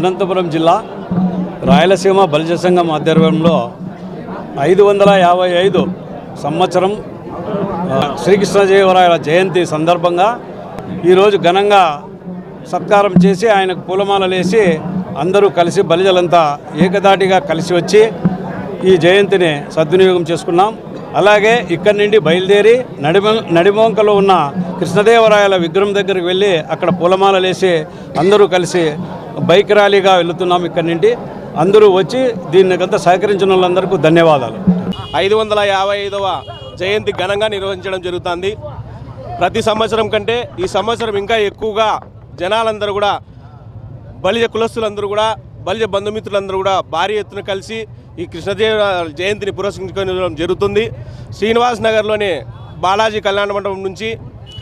అనంతపురం జిల్లా రాయలసీమ బలిజ సంఘం ఆధ్వర్యంలో ఐదు వందల యాభై ఐదు సంవత్సరం శ్రీకృష్ణదేవరాయల జయంతి సందర్భంగా ఈరోజు ఘనంగా సత్కారం చేసి ఆయనకు పూలమాలలేసి అందరూ కలిసి బలిజలంతా ఏకదాటిగా కలిసి వచ్చి ఈ జయంతిని సద్వినియోగం చేసుకున్నాం. అలాగే ఇక్కడి నుండి బయలుదేరి నడిమ నడిమొంకలో ఉన్న కృష్ణదేవరాయల విగ్రహం దగ్గరికి వెళ్ళి అక్కడ పూలమాలలు అందరూ కలిసి బైక్ ర్యాలీగా వెళుతున్నాం ఇక్కడి నుండి. అందరూ వచ్చి దీనికంతా సహకరించిన వాళ్ళందరికీ ధన్యవాదాలు. ఐదు వందల యాభై ఐదవ జయంతి ఘనంగా నిర్వహించడం జరుగుతుంది. ప్రతి సంవత్సరం కంటే ఈ సంవత్సరం ఇంకా ఎక్కువగా జనాలందరూ కూడా బలిజ కులస్తులందరూ కూడా బలిజ బంధుమిత్రులందరూ కూడా భారీ ఎత్తున కలిసి ఈ కృష్ణదేవ జయంతిని పురస్కరించుకోవడం జరుగుతుంది. శ్రీనివాస్ నగర్లోని బాలాజీ కళ్యాణ మండపం నుంచి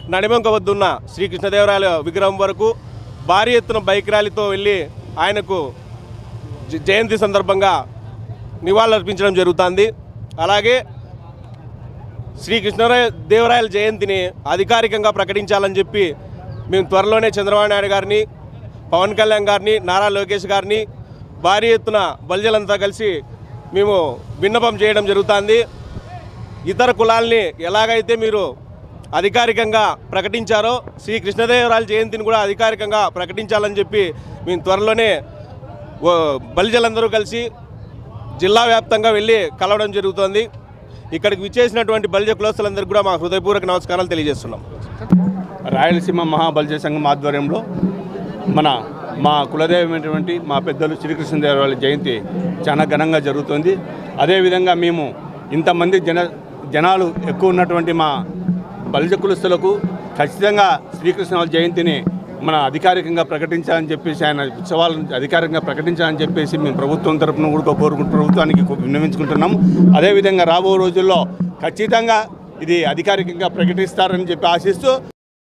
నడిమంక వద్దున్న శ్రీ కృష్ణదేవరాయల విగ్రహం వరకు భారీ ఎత్తున బైక్ ర్యాలీతో వెళ్ళి ఆయనకు జ- జయంతి సందర్భంగా నివాళులర్పించడం జరుగుతుంది. అలాగే శ్రీ కృష్ణరాయ దేవరాయల జయంతిని అధికారికంగా ప్రకటించాలని చెప్పి మేము త్వరలోనే చంద్రబాబు నాయుడు గారిని పవన్ కళ్యాణ్ గారిని నారా లోకేష్ గారిని భారీ ఎత్తున బలిజలంతా కలిసి మేము విన్నపం చేయడం జరుగుతుంది. ఇతర కులాల్ని ఎలాగైతే మీరు అధికారికంగా ప్రకటించారో శ్రీ కృష్ణదేవరాయల జయంతిని కూడా అధికారికంగా ప్రకటించాలని చెప్పి మేము త్వరలోనే బలిజలందరూ కలిసి జిల్లా వ్యాప్తంగా వెళ్ళి కలవడం జరుగుతోంది. ఇక్కడికి విచ్చేసినటువంటి బలిజ కులస్తులందరికీ కూడా మా హృదయపూర్వక నమస్కారాలు తెలియజేస్తున్నాం. రాయలసీమ మహాబలిజ సంఘం ఆధ్వర్యంలో మన మా కులదైవమైనటువంటి మా పెద్దలు శ్రీకృష్ణదేవరాయల జయంతి చాలా ఘనంగా జరుగుతుంది. అదేవిధంగా మేము ఇంతమంది జన జనాలు ఎక్కువ ఉన్నటువంటి మా బలిజ కులస్తులకు ఖచ్చితంగా శ్రీకృష్ణ జయంతిని మన అధికారికంగా ప్రకటించాలని చెప్పేసి ఆయన ఉత్సవాలను అధికారికంగా ప్రకటించాలని చెప్పేసి మేము ప్రభుత్వం తరపున కూడా కోరుకుంటు ప్రభుత్వానికి విన్నవించుకుంటున్నాం. అదేవిధంగా రాబో రోజుల్లో ఖచ్చితంగా ఇది అధికారికంగా ప్రకటిస్తారని చెప్పి ఆశిస్తూ